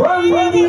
বন্দি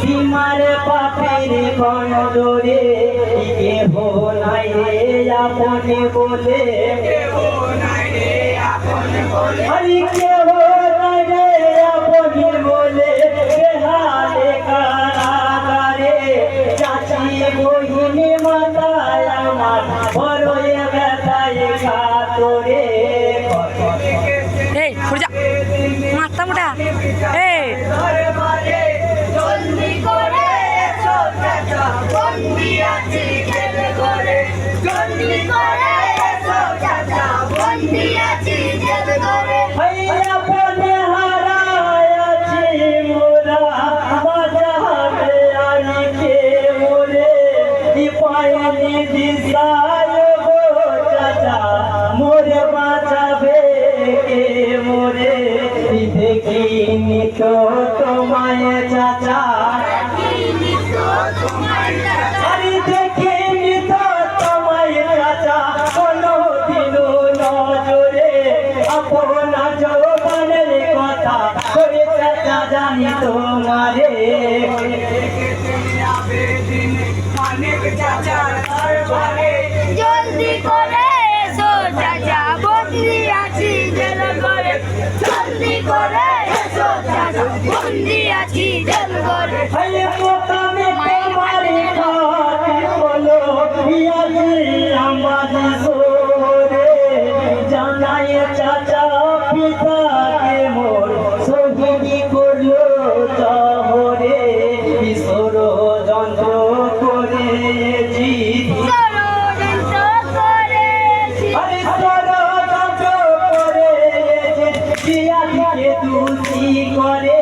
সীমার পাপের কোন কে নাই রে আপনে বলে। হরি কেহ নাই রে আপনে বলে বেহালে কারাগারে বন্দি আছি জেলে ঘরে জলদি করে এসো চাচা বন্দি আছি জেলে ঘরে। ভাইয়া বনে হারায়াছি মোরা বাজারে আনিকে মোরে। পায়নি দিশায় গো চাচা মোরে বাঁচাবে কে মোরে? দেখিনি তো তোমায় চাচা? দেখিনি তো তোমায় করে জানি তোমারে। জলদি করে এসো চাচা বন্দি আছি জেলে ঘরে। জলদি করে এসো চাচা বন্দি আছি জেলে ঘরে। চাচা পিতাকে মোর করল চহরে। বিশ্বর যন্ত্র করে ষড়যন্ত্র করে দূষি করে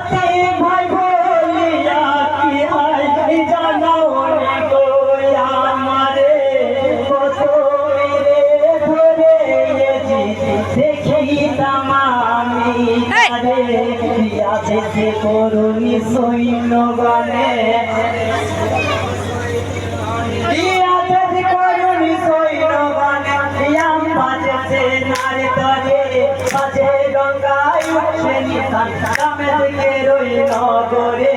দেখে করুনি সৈন্য বাজে গঙ্গায় উঠছে নিশান গ্রামে থেকে রই নগরে।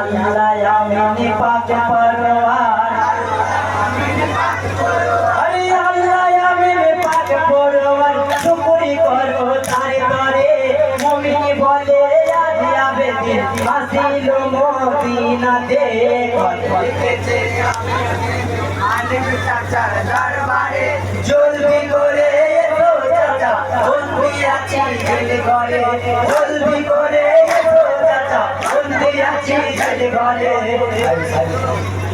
আল্লাহ আমি পাকে পরওয়ার আরে আল্লাহ আমি পাকে পরওয়ার শুকরি করো তারে তরে মুমিনি বলে আজ আবে দিন আসিল মদিনাতে জলদি করে এসো চাচা বন্দি আছি জেলে ঘরে জলদি করে এসো চাচা